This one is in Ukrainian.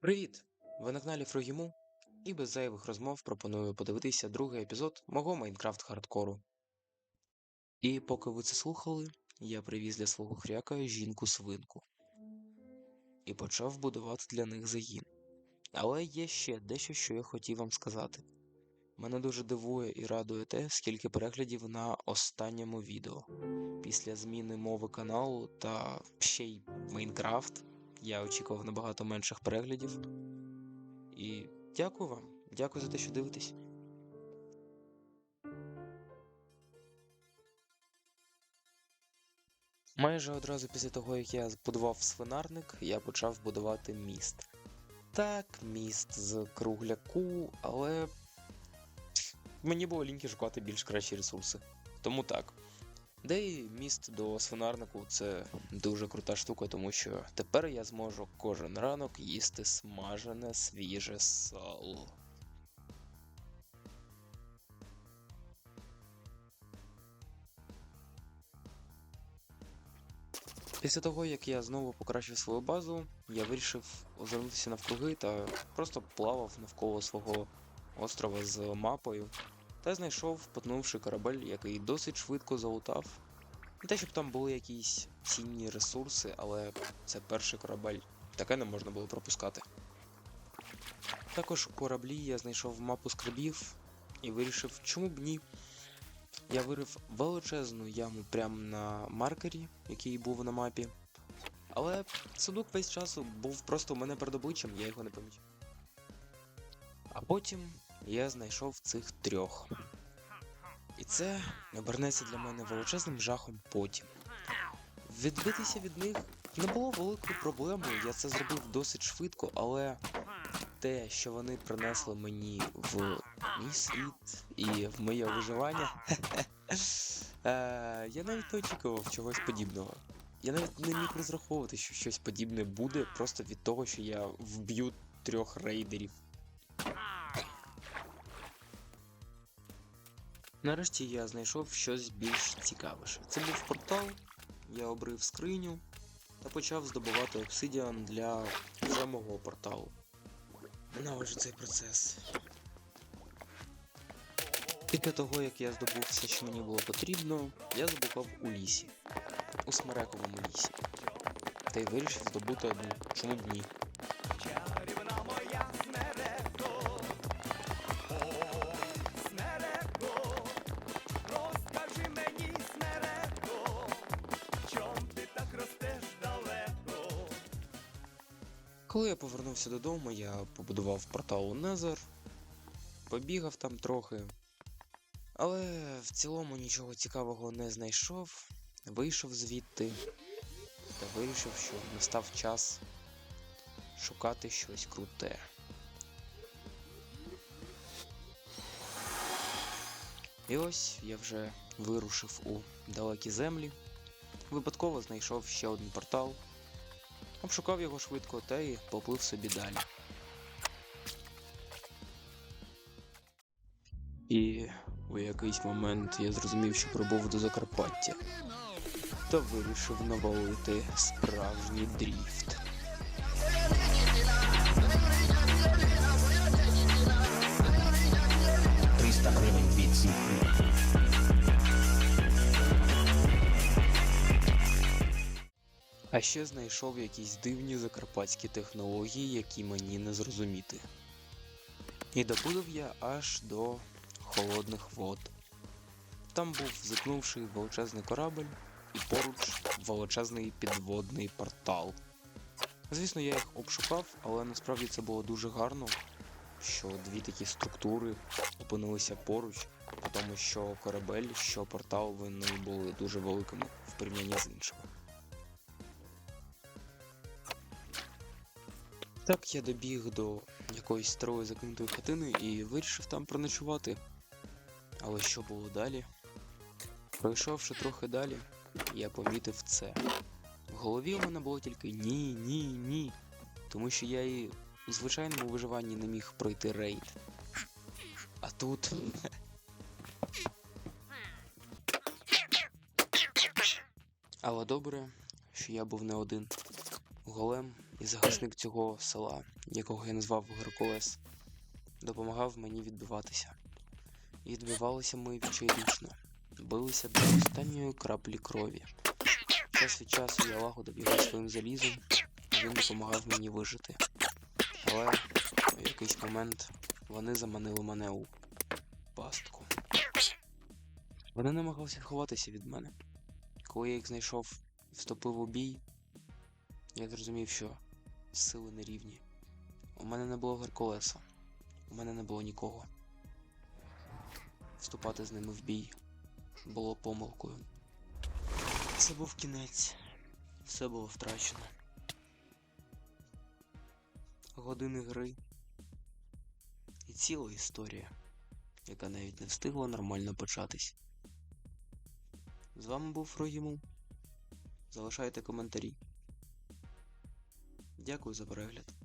Привіт! Ви на каналі Фрогіму, і без зайвих розмов пропоную подивитися другий епізод мого Майнкрафт хардкору. І поки ви це слухали, я привіз для свого хряка жінку-свинку і почав будувати для них загін. Але є ще дещо, що я хотів вам сказати. Мене дуже дивує і радує те, скільки переглядів на останньому відео. Після зміни мови каналу та ще й Майнкрафт я очікував набагато менших переглядів. І дякую вам, дякую за те, що дивитесь. Майже одразу після того, як я збудував свинарник, я почав будувати міст. Так, міст з кругляку, але мені було ліньки шукати більш кращі ресурси. Тому так. Де і міст до свинарнику це дуже крута штука, тому що тепер я зможу кожен ранок їсти смажене свіже сало. Після того, як я знову покращив свою базу, я вирішив озирнутися навкруги та просто плавав навколо свого острова з мапою та знайшов потонувший корабель, який досить швидко залутав. Не те, щоб там були якісь цінні ресурси, але це перший корабель. Таке не можна було пропускати. Також у кораблі я знайшов мапу скарбів і вирішив, чому б ні. Я вирив величезну яму прямо на маркері, який був на мапі. Але судок весь час був просто у мене перед обличчям, я його не помітив. А потім я знайшов цих трьох. І це обернеться для мене величезним жахом потім. Відбитися від них не було великою проблемою, я це зробив досить швидко, але те, що вони принесли мені в мій світ і в моє виживання, е, я навіть не очікував чогось подібного. Я навіть не міг розраховувати, що щось подібне буде просто від того, що я вб'ю трьох рейдерів. Нарешті я знайшов щось більш цікавіше. Це був портал, я обрив скриню та почав здобувати обсидіан для вже мого порталу. Ненавиджу цей процес. Після того, як я здобув все, що мені було потрібно, я заблукав у лісі, у смерековому лісі. Та й вирішив здобути одну. Чому б ні? Коли я повернувся додому, я побудував портал у Незер, побігав там трохи, але в цілому нічого цікавого не знайшов, вийшов звідти та вирішив, що настав час шукати щось круте. І ось я вже вирушив у далекі землі, випадково знайшов ще один портал. Обшукав його швидко та й поплив собі далі. І у якийсь момент я зрозумів, що прибув до Закарпаття та вирішив навалити справжній дріфт. А ще знайшов якісь дивні закарпатські технології, які мені не зрозуміти. І доплив я аж до холодних вод. Там був зикнувший величезний корабль і поруч величезний підводний портал. Звісно, я їх обшукав, але насправді це було дуже гарно, що дві такі структури опинилися поруч, тому що корабель, що портал вони були дуже великими в порівнянні з іншими. Так я добіг до якоїсь старої закинутої хатини і вирішив там проночувати. Але що було далі? Пройшовши трохи далі, я помітив це. В голові у мене було тільки ні, ні, ні. Тому що я і у звичайному виживанні не міг пройти рейд. А тут. Але добре, що я був не один. Голем і захисник цього села, якого я назвав Геркулес, допомагав мені відбиватися. І відбивалися ми відчайдушно, билися до останньої краплі крові. Час від часу я лагодив його своїм залізом, і він допомагав мені вижити. Але в якийсь момент вони заманили мене у пастку. Вони намагалися ховатися від мене. Коли я їх знайшов вступив у бій, я зрозумів, що сили не рівні. У мене не було Геркулеса, у мене не було нікого. Вступати з ними в бій було помилкою. Це був кінець. Все було втрачено. Години гри і ціла історія, яка навіть не встигла нормально початись. З вами був Фрогімул. Залишайте коментарі. Дякую за перегляд.